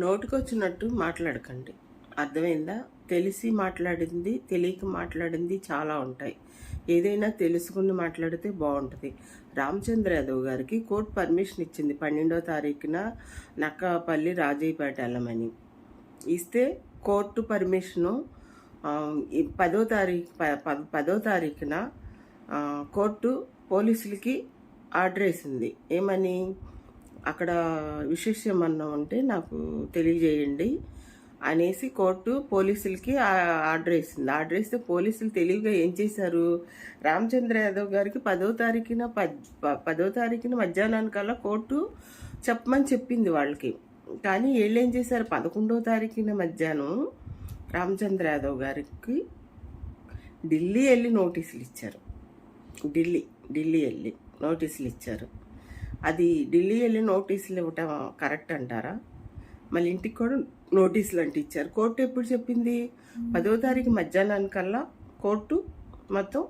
నోటికొచ్చినట్టు మాట్లాడకండి. అర్థమైందా? తెలిసి మాట్లాడింది తెలియక మాట్లాడింది చాలా ఉంటాయి. ఏదైనా తెలుసుకుని మాట్లాడితే బాగుంటుంది. రామచంద్ర యాదవ్ గారికి కోర్టు పర్మిషన్ ఇచ్చింది పన్నెండో తారీఖున నక్కపల్లి రాజయ్యపేట వెళ్ళమని. ఇస్తే కోర్టు పర్మిషను పదో తారీఖు ప- పదో తారీఖున కోర్టు పోలీసులకి ఆర్డర్ వేసింది. ఏమని? అక్కడ విశేషం అన్న ఉంటే నాకు తెలియజేయండి. అనేసి కోర్టు పోలీసులకి ఆర్డర్ వేసింది. ఆర్డర్ వేస్తే పోలీసులు తెలివిగా ఏం చేశారు? రామచంద్ర యాదవ్ గారికి పదో తారీఖున పద్ ప- పదో తారీఖున మధ్యాహ్నానికల్లా కోర్టు చెప్పమని చెప్పింది వాళ్ళకి. కానీ వీళ్ళు ఏం చేశారు? పదకొండో తారీఖున మధ్యాహ్నం రామచంద్ర యాదవ్ గారికి ఢిల్లీ వెళ్ళి నోటీసులు ఇచ్చారు. ఢిల్లీ ఢిల్లీ వెళ్ళి నోటీసులు ఇచ్చారు. అది ఢిల్లీ వెళ్ళి నోటీసులు ఇవ్వటం కరెక్ట్ అంటారా? మళ్ళీ ఇంటికి కూడా నోటీసులు అంటే ఇచ్చారు. కోర్టు ఎప్పుడు చెప్పింది? పదో తారీఖు మధ్యాహ్నానికల్లా కోర్టు మొత్తం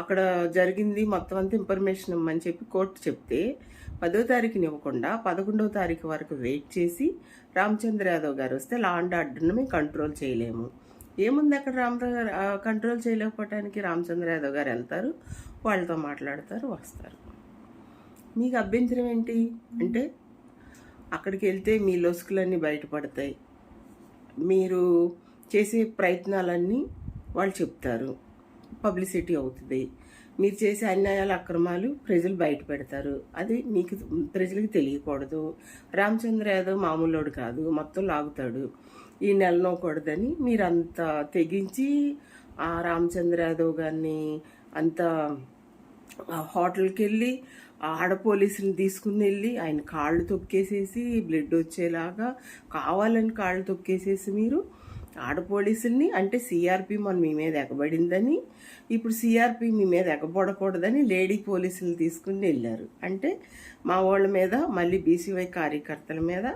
అక్కడ జరిగింది మొత్తం అంతా ఇన్ఫర్మేషన్ ఇమ్మని చెప్పి కోర్టు చెప్తే పదో తారీఖుని ఇవ్వకుండా పదకొండవ తారీఖు వరకు వెయిట్ చేసి రామచంద్ర యాదవ్ గారు వస్తే లా అండ్ మేము కంట్రోల్ చేయలేము. ఏముంది అక్కడ రామ కంట్రోల్ చేయలేకపోవటానికి? రామచంద్ర యాదవ్ గారు వెళ్తారు వాళ్ళతో మాట్లాడతారు వస్తారు. మీకు అభ్యంతరం ఏంటి? అంటే అక్కడికి వెళ్తే మీ లొసుకులన్నీ బయటపడతాయి. మీరు చేసే ప్రయత్నాలన్నీ వాళ్ళు చెప్తారు. పబ్లిసిటీ అవుతుంది. మీరు చేసే అన్యాయాల అక్రమాలు ప్రజలు బయట పెడతారు అది మీకు ప్రజలకు తెలియకూడదు. రామచంద్ర యాదవ్ మామూలోడు కాదు. మొత్తం లాగుతాడు. ఈ నెల నోకూడదని మీరు అంత తెగించి ఆ రామచంద్ర యాదవ్ గారిని అంత హోటల్కి వెళ్ళి ఆడ పోలీసుని తీసుకుని వెళ్ళి ఆయన కాళ్ళు తొక్కేసేసి బ్లడ్ వచ్చేలాగా కావాలని కాళ్ళు తొక్కేసేసి మీరు ఆడ పోలీసుల్ని అంటే సిఆర్పి మన మీ మీద ఎగబడిందని ఇప్పుడు సిఆర్పి మీ మీద ఎగబడకూడదని లేడీ పోలీసులు తీసుకుని వెళ్ళారు. అంటే మా వాళ్ళ మీద మళ్ళీ బీసీవై కార్యకర్తల మీద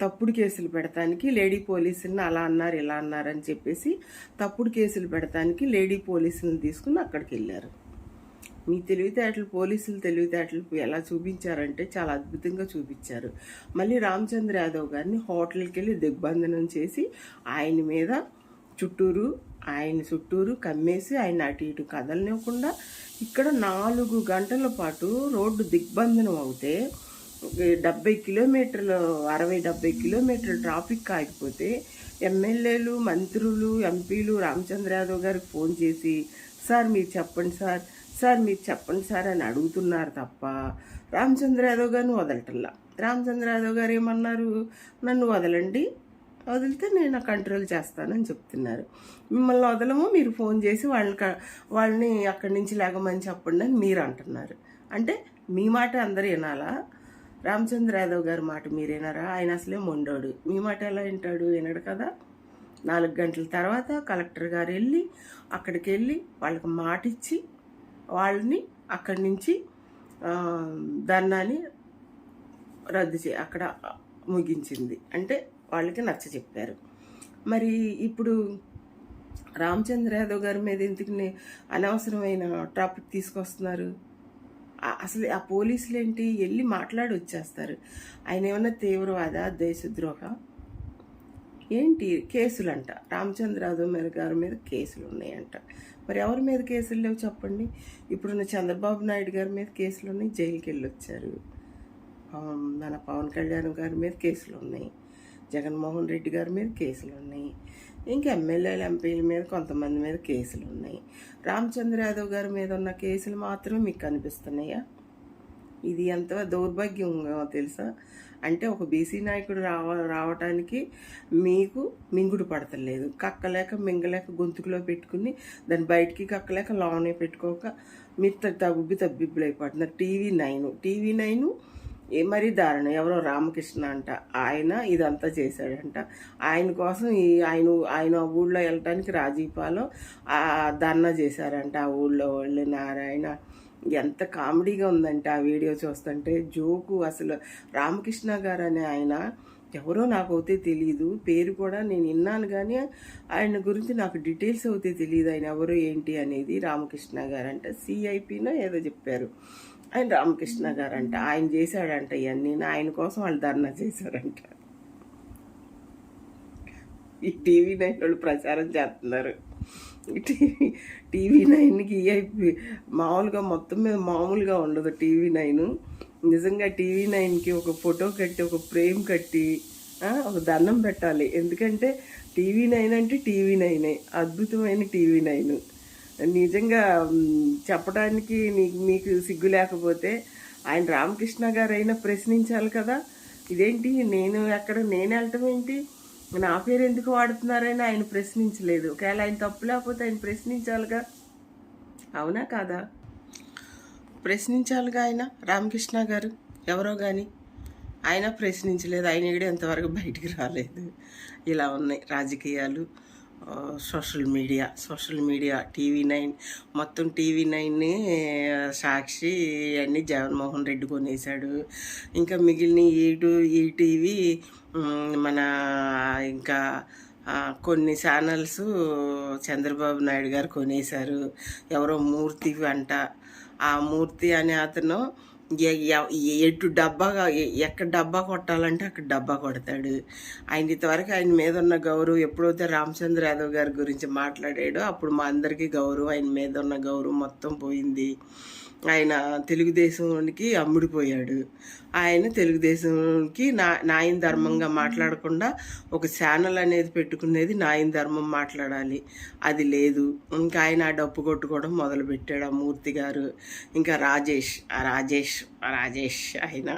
తప్పుడు కేసులు పెడతానికి లేడీ పోలీసుల్ని అలా అన్నారు ఇలా అన్నారు అని చెప్పేసి తప్పుడు కేసులు పెడతానికి లేడీ పోలీసులను తీసుకుని అక్కడికి వెళ్ళారు. మీ తెలివితేటలు పోలీసులు తెలివితేటలు ఎలా చూపించారంటే చాలా అద్భుతంగా చూపించారు. మళ్ళీ రామచంద్ర యాదవ్ గారిని హోటల్కి వెళ్ళి దిగ్బంధనం చేసి ఆయన మీద చుట్టూరు ఆయన చుట్టూరు కమ్మేసి ఆయన అటు ఇటు కదలనివ్వకుండా ఇక్కడ నాలుగు గంటల పాటు రోడ్డు దిగ్బంధనం అవుతే డెబ్బై కిలోమీటర్లు అరవై డెబ్బై కిలోమీటర్లు ట్రాఫిక్ ఆగిపోతే ఎమ్మెల్యేలు మంత్రులు ఎంపీలు రామచంద్ర యాదవ్ గారికి ఫోన్ చేసి సార్ మీరు చెప్పండి సార్ సార్ మీరు చెప్పండి సార్ అని అడుగుతున్నారు తప్ప రామచంద్ర యాదవ్ గారిని వదలటల్లా రామచంద్ర యాదవ్ గారు ఏమన్నారు? నన్ను వదలండి. వదిలితే నేను కంట్రోల్ చేస్తానని చెప్తున్నారు. మిమ్మల్ని వదలము మీరు ఫోన్ చేసి వాళ్ళని వాళ్ళని అక్కడి నుంచి లేకమని చెప్పండి అని మీరు అంటున్నారు. అంటే మీ మాట అందరు వినాలా? రామచంద్ర యాదవ్ గారి మాట మీరు ఆయన అసలే మొండోడు. మీ మాట ఎలా వింటాడు? వినడు కదా. నాలుగు గంటల తర్వాత కలెక్టర్ గారు వెళ్ళి అక్కడికి వెళ్ళి వాళ్ళకి మాట ఇచ్చి వాళ్ళని అక్కడి నుంచి ధర్నాని రద్దు చే అక్కడ ముగించింది. అంటే వాళ్ళకి నచ్చ చెప్పారు. మరి ఇప్పుడు రామచంద్ర యాదవ్ గారి మీద ఎందుకు అనవసరమైన టాపిక్ తీసుకొస్తున్నారు? అసలు ఆ పోలీసులు ఏంటి వెళ్ళి మాట్లాడి వచ్చేస్తారు ఆయన ఏమన్నా తీవ్రవాద దేశద్రోహ? ఏంటి కేసులంట. రామచంద్ర యాదవ్ మీద గారి మీద కేసులు ఉన్నాయంట. మరి ఎవరి మీద కేసులు లేవు చెప్పండి. ఇప్పుడున్న చంద్రబాబు నాయుడు గారి మీద కేసులు ఉన్నాయి జైలుకి వెళ్ళొచ్చారు. మన పవన్ కళ్యాణ్ గారి మీద కేసులు ఉన్నాయి. జగన్మోహన్ రెడ్డి గారి మీద కేసులు ఉన్నాయి. ఇంకా ఎమ్మెల్యేలు ఎంపీల మీద కొంతమంది మీద కేసులు ఉన్నాయి. రామచంద్ర యాదవ్ గారి మీద ఉన్న కేసులు మాత్రమే మీకు కనిపిస్తున్నాయా? ఇది ఎంత దౌర్భాగ్యంగా తెలుసా? అంటే ఒక బీసీ నాయకుడు రావ రావటానికి మీకు మింగుడు పడతలేదు. కక్కలేక మింగలేక గొంతుకులో పెట్టుకుని దాన్ని బయటికి కక్కలేక లోనే పెట్టుకోక మీరు తగ్గుబ్బి తబ్బి తబ్బిబ్బులు అయిపోతున్నారు. TV nine. టీవీ నైన్ ఏ మరీ దారుణం. ఎవరో రామకృష్ణ అంట. ఆయన ఇదంతా చేశాడంట. ఆయన కోసం ఈ ఆయన ఆయన ఆ ఊళ్ళో వెళ్ళటానికి రాజీపాలో ఆ ధర్నా చేశారంట. ఆ ఊళ్ళో వాళ్ళు నారాయణ ఎంత కామెడీగా ఉందంటే ఆ వీడియో చూస్తుంటే జోకు అసలు రామకృష్ణ గారు అనే ఆయన ఎవరో నాకు అయితే తెలియదు పేరు కూడా నేను విన్నాను కానీ ఆయన గురించి నాకు డీటెయిల్స్ అయితే తెలియదు ఆయన ఎవరు ఏంటి అనేది రామకృష్ణ గారు అంటే సిఐపినో ఏదో చెప్పారు. ఆయన రామకృష్ణ గారు అంట ఆయన చేశాడంట ఇవన్నీ. ఆయన కోసం వాళ్ళు ధర్నా చేశారంట. ఈ టీవీ నైన్ వాళ్ళు ప్రచారం చేస్తున్నారు. టీవీ టీవీ నైన్కి ఈఐపి మామూలుగా మొత్తం మీద మామూలుగా ఉండదు టీవీ నైన్. నిజంగా టీవీ నైన్కి ఒక ఫోటో కట్టి ఒక ఫ్రేమ్ కట్టి ఒక దండం పెట్టాలి. ఎందుకంటే టీవీ నైన్ అంటే టీవీ నైనే అద్భుతమైన టీవీ నైన్. నిజంగా చెప్పడానికి నీకు మీకు సిగ్గు లేకపోతే ఆయన రామకృష్ణ గారు అయినా ప్రశ్నించాలి కదా. ఇదేంటి నేను ఎక్కడ నేను వెళ్ళటం ఏంటి? నా పేరు ఎందుకు వాడుతున్నారని ఆయన ప్రశ్నించలేదు. ఒకవేళ ఆయన తప్పు లేకపోతే ఆయన ప్రశ్నించాలిగా? అవునా కాదా? ప్రశ్నించాలిగా ఆయన? రామకృష్ణ గారు? ఎవరో కానీ ఆయన ప్రశ్నించలేదు. ఆయన కూడా ఎంతవరకు బయటికి రాలేదు. ఇలా ఉన్నాయి రాజకీయాలు. Social media social media TV nine మొత్తం టీవీ నైన్ని సాక్షి అన్నీ జగన్మోహన్ రెడ్డి కొనేశాడు. ఇంకా మిగిలిన ఈటు ఈటీవీ మన ఇంకా కొన్ని ఛానల్స్ చంద్రబాబు నాయుడు గారు కొనేశారు. ఎవరో మూర్తి అంట. ఆ మూర్తి అనే అతను ఎటు డబ్బాగా ఎక్కడ డబ్బా కొట్టాలంటే అక్కడ డబ్బా కొడతాడు. ఆయన ఇంతవరకు ఆయన మీద ఉన్న గౌరవం ఎప్పుడైతే రామచంద్ర యాదవ్ గారి గురించి మాట్లాడాడో అప్పుడు మా అందరికీ గౌరవం ఆయన మీద ఉన్న గౌరవం మొత్తం పోయింది. ఆయన తెలుగుదేశానికి అమ్ముడిపోయాడు. ఆయన తెలుగుదేశంకి నా నాయన ధర్మంగా మాట్లాడకుండా ఒక ఛానల్ అనేది పెట్టుకునేది నాయన ధర్మం మాట్లాడాలి. అది లేదు. ఇంకా ఆయన ఆ డప్పు కొట్టుకోవడం మొదలుపెట్టాడు ఆ మూర్తి గారు. ఇంకా రాజేష్ ఆ రాజేష్ ఆ రాజేష్ ఆయన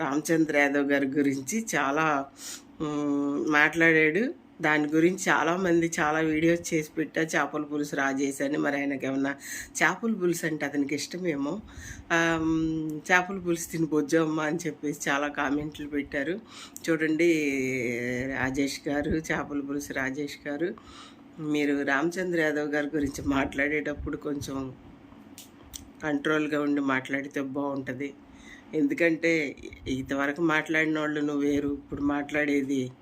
రామచంద్ర యాదవ్ గారి గురించి చాలా మాట్లాడాడు. దాని గురించి చాలామంది చాలా వీడియోస్ చేసి పెట్టా. చేపల పులుసు రాజేసి మరి ఆయనకి ఏమన్నా చేపల పులుసు అంటే అతనికి ఇష్టమేమో. చేపల పులుసు తిని బొజ్జమ్మ అని చెప్పేసి చాలా కామెంట్లు పెట్టారు. చూడండి రాజేష్ గారు చేపల పులుసు రాజేష్ గారు. మీరు రామచంద్ర యాదవ్ గారి గురించి మాట్లాడేటప్పుడు కొంచెం కంట్రోల్గా ఉండి మాట్లాడితే బాగుంటుంది. ఎందుకంటే ఇంతవరకు మాట్లాడిన వాళ్ళు నువ్వు వేరు ఇప్పుడు మాట్లాడేది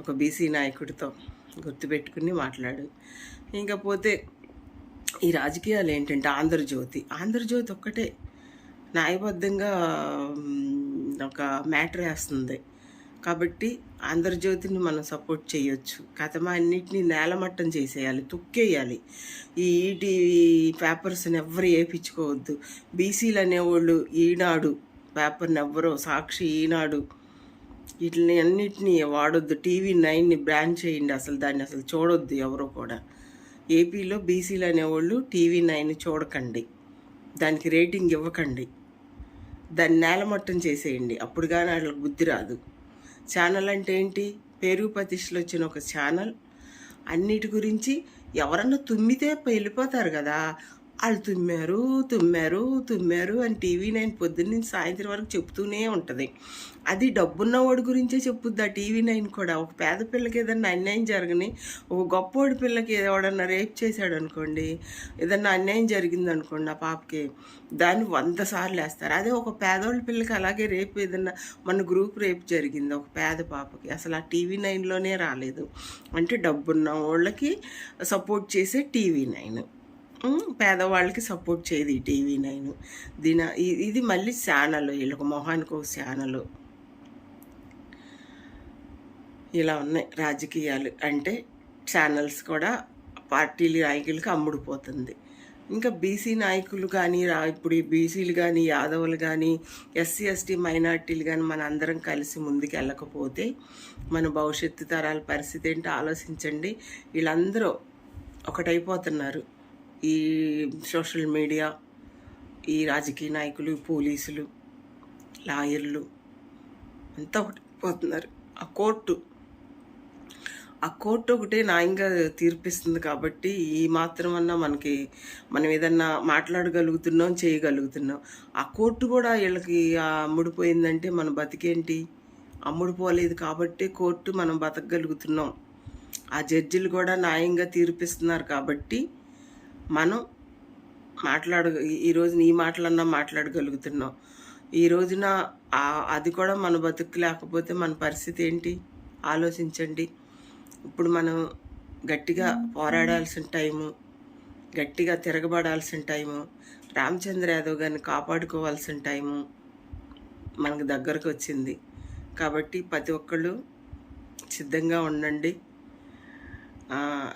ఒక బీసీ నాయకుడితో గుర్తుపెట్టుకుని మాట్లాడు. ఇంకపోతే ఈ రాజకీయాలు ఏంటంటే ఆంధ్రజ్యోతి. ఆంధ్రజ్యోతి ఒక్కటే న్యాయబద్ధంగా ఒక మ్యాటర్ వేస్తుంది. కాబట్టి ఆంధ్రజ్యోతిని మనం సపోర్ట్ చేయొచ్చు. కథమా అన్నిటినీ నేలమట్టం చేసేయాలి తొక్కేయాలి. ఈ ఈటీవీ పేపర్స్ని ఎవ్వరు వేయించుకోవద్దు బీసీలు అనేవాళ్ళు ఈనాడు పేపర్ని ఎవ్వరో సాక్షి ఈనాడు వీటిని అన్నిటినీ వాడొద్దు. టీవీ నైన్ని బ్యాన్ చేయండి అసలు దాన్ని అసలు చూడొద్దు ఎవరో కూడా. ఏపీలో బీసీలు అనేవాళ్ళు టీవీ నైన్ చూడకండి. దానికి రేటింగ్ ఇవ్వకండి. దాన్ని నేలమట్టం చేసేయండి. అప్పుడు కానీ వాళ్ళకి బుద్ధి రాదు. ఛానల్ అంటే ఏంటి? పేరు ప్రతిష్టలు వచ్చిన ఒక ఛానల్. అన్నిటి గురించి ఎవరన్నా తుమ్మితే వెళ్ళిపోతారు కదా. వాళ్ళు తుమ్మారు తుమ్మారు తుమ్మారు అని టీవీ నైన్ పొద్దున్న నుంచి సాయంత్రం వరకు చెప్తూనే ఉంటుంది. అది డబ్బున్నవాడి గురించే చెప్పుద్ది ఆ టీవీ నైన్ కూడా. ఒక పేద పిల్లకి ఏదన్నా అన్యాయం జరగని ఒక గొప్పవాడి పిల్లకి ఎవడన్నా రేప్ చేశాడు అనుకోండి ఏదన్నా అన్యాయం జరిగింది అనుకోండి ఆ పాపకి దాన్ని వంద సార్లు వేస్తారు. అదే ఒక పేదవాళ్ళ పిల్లకి అలాగే రేపు ఏదన్నా మన గ్రూప్ రేపు జరిగింది ఒక పేద పాపకి అసలు ఆ టీవీ నైన్లోనే రాలేదు. అంటే డబ్బున్న వాళ్ళకి సపోర్ట్ చేసే టీవీ నైన్. పేదవాళ్ళకి సపోర్ట్ చేయదు ఈ టీవీ నైన్. దీని ఇది మళ్ళీ ఛానల్ వీళ్ళకి మొహానికి ఒక ఛానల్. ఇలా ఉన్నాయి రాజకీయాలు. అంటే ఛానల్స్ కూడా పార్టీలు నాయకులకి అమ్ముడుపోతుంది. ఇంకా బీసీ నాయకులు కానీ రా ఇప్పుడు బీసీలు కానీ యాదవులు కానీ ఎస్సీ ఎస్టీ మైనార్టీలు కానీ మన అందరం కలిసి ముందుకు వెళ్ళకపోతే మన భవిష్యత్తు తరాల పరిస్థితి ఏంటో ఆలోచించండి. వీళ్ళందరూ ఒకటైపోతున్నారు. ఈ సోషల్ మీడియా ఈ రాజకీయ నాయకులు పోలీసులు లాయర్లు అంతా ఒకటైపోతున్నారు ఆ కోర్టు ఆ కోర్టు ఒకటే న్యాయంగా తీర్పిస్తుంది కాబట్టి ఈ మాత్రమన్నా మనకి మనం ఏదన్నా మాట్లాడగలుగుతున్నాం చేయగలుగుతున్నాం. ఆ కోర్టు కూడా వీళ్ళకి ఆ అమ్ముడిపోయిందంటే మన బతికేంటి? అమ్ముడుపోలేదు కాబట్టి కోర్టు మనం బతకగలుగుతున్నాం. ఆ జడ్జిలు కూడా న్యాయంగా తీర్పిస్తున్నారు కాబట్టి మనం మాట్లాడ ఈ- ఈ రోజు నీ మాటలన్నా మాట్లాడగలుగుతున్నాం ఈ రోజున అది కూడా మన బతుకు లేకపోతే మన పరిస్థితి ఏంటి? ఆలోచించండి. ఇప్పుడు మనం గట్టిగా పోరాడాల్సిన టైము గట్టిగా తిరగబడాల్సిన టైము రామచంద్ర యాదవ్ గారిని కాపాడుకోవాల్సిన టైము మనకు దగ్గరకు వచ్చింది. కాబట్టి ప్రతి ఒక్కళ్ళు సిద్ధంగా ఉండండి.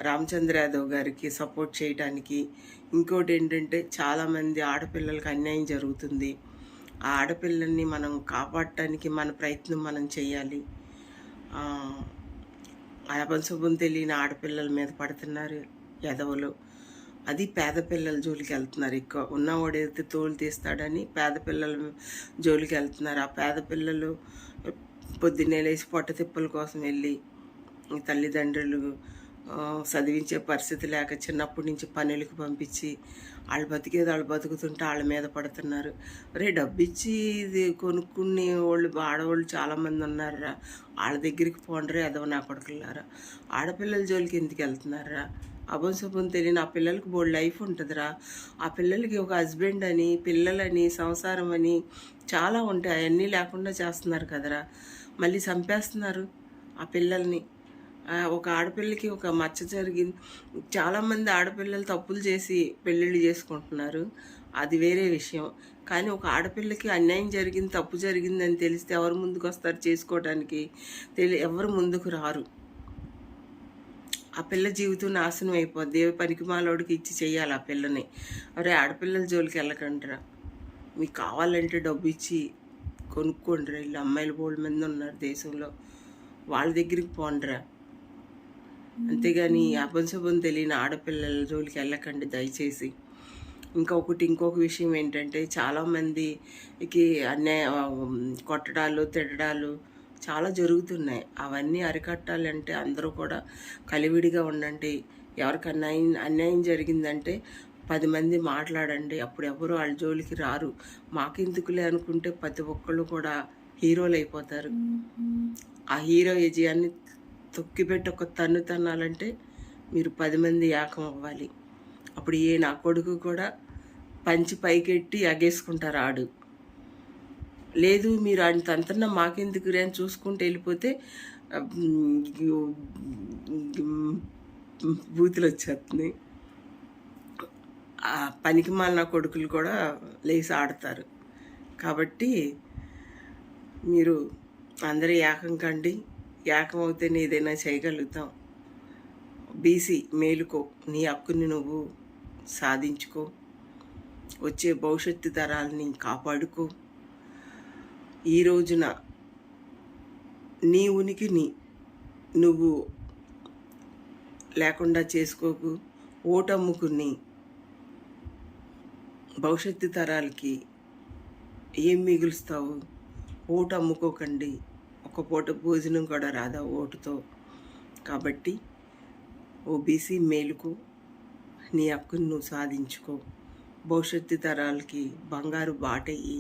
రామచంద్ర యాదవ్ గారికి సపోర్ట్ చేయడానికి ఇంకోటి ఏంటంటే చాలామంది ఆడపిల్లలకి అన్యాయం జరుగుతుంది. ఆ ఆడపిల్లల్ని మనం కాపాడటానికి మన ప్రయత్నం మనం చేయాలి. ఆ, అపశుభం తెలియని ఆడపిల్లల మీద పడుతున్నారు ఎదవలు అది పేద పిల్లల జోలికి వెళ్తున్నారు ఎక్కువ. ఉన్నవాడైతే తోలు తీస్తాడని పేద పిల్లల జోలికి వెళ్తున్నారు. ఆ పేద పిల్లలు పొద్దున్నే లేచి పొట్ట తిప్పల కోసం వెళ్ళి తల్లిదండ్రులు చదివించే పరిస్థితి లేక చిన్నప్పటి నుంచి పనులకు పంపించి వాళ్ళు బతికేది వాళ్ళు బతుకుతుంటే వాళ్ళ మీద పడుతున్నారు. రే డబ్బు ఇచ్చి ఇది కొనుక్కునే వాళ్ళు ఆడవాళ్ళు చాలామంది ఉన్నారా వాళ్ళ దగ్గరికి పోండరే అదవ నా కొడుకులారా. ఆడపిల్లల జోలికి ఎందుకు వెళ్తున్నారా అభం శుభం తెలియని ఆ పిల్లలకి బోల్డ్ లైఫ్ ఉంటుందిరా. ఆ పిల్లలకి ఒక హస్బెండ్ అని పిల్లలని సంసారం అని చాలా ఉంటాయి. అవన్నీ లేకుండా చేస్తున్నారు కదరా. మళ్ళీ చంపేస్తున్నారు ఆ పిల్లల్ని. ఒక ఆడపిల్లకి ఒక మచ్చ జరిగింది చాలామంది ఆడపిల్లలు తప్పులు చేసి పెళ్ళిళ్ళు చేసుకుంటున్నారు. అది వేరే విషయం. కానీ ఒక ఆడపిల్లకి అన్యాయం జరిగింది తప్పు జరిగింది అని తెలిస్తే ఎవరు ముందుకు వస్తారు చేసుకోవడానికి తెలి ఎవరు ముందుకు రారు? ఆ పిల్ల జీవితం నాశనం అయిపోద్ది. ఏ పనికి మాలోడికి ఇచ్చి చేయాలి ఆ పిల్లని. అరే ఆడపిల్లల జోలికి వెళ్ళకండిరా. మీకు కావాలంటే డబ్బు ఇచ్చి కొనుక్కోండిరా. వీళ్ళు అమ్మాయిలు బోల్డ్ మంది ఉన్నారు దేశంలో. వాళ్ళ దగ్గరికి పోండిరా. అంతేగాని అపశుభం తెలియని ఆడపిల్లల జోలికి వెళ్ళకండి దయచేసి. ఇంకొకటి ఇంకొక విషయం ఏంటంటే చాలామందికి అన్యాయ కొట్టడాలు తిట్టడాలు చాలా జరుగుతున్నాయి. అవన్నీ అరికట్టాలంటే అందరూ కూడా కలివిడిగా ఉండండి. ఎవరికి అన్యాయం అన్యాయం జరిగిందంటే పది మంది మాట్లాడండి. అప్పుడు ఎవరు వాళ్ళ జోలికి రారు. మాకెందుకులే అనుకుంటే ప్రతి ఒక్కళ్ళు కూడా హీరోలు అయిపోతారు. ఆ హీరో విజయాన్ని తొక్కిపెట్టి ఒక తన్ను తన్నాలంటే మీరు పది మంది ఏకం అవ్వాలి. అప్పుడు ఏ నా కొడుకు కూడా పంచి పైకెట్టి ఎగేసుకుంటారు ఆడు. లేదు మీరు ఆయన తంతన్న మాకెందుకు రే అని చూసుకుంటూ వెళ్ళిపోతే బూతులు వచ్చేస్తుంది ఆ పనికి మాలిన కొడుకులు కూడా లేచి ఆడతారు. కాబట్టి మీరు అందరూ ఏకం కండి. ఏకం ఏదైనా చేయగలుగుతాం బీసీ మేలుకో. నీ హక్కుని నువ్వు సాధించుకో. వచ్చే భవిష్యత్తు తరాలని కాపాడుకో. ఈ రోజున నీ ఉనికిని నువ్వు లేకుండా చేసుకోకు. ఓటమ్ముకుని భవిష్యత్తు తరాలకి ఏం మిగులుస్తావు? ఓటమ్ముకోకండి ఒక్కపూట పూట భోజనం కూడా రాదా ఓటుతో? కాబట్టి ఓబీసీ మేలుకు నీ హక్కును నువ్వు సాధించుకో. భవిష్యత్తు తరాలకి బంగారు బాటయ్యి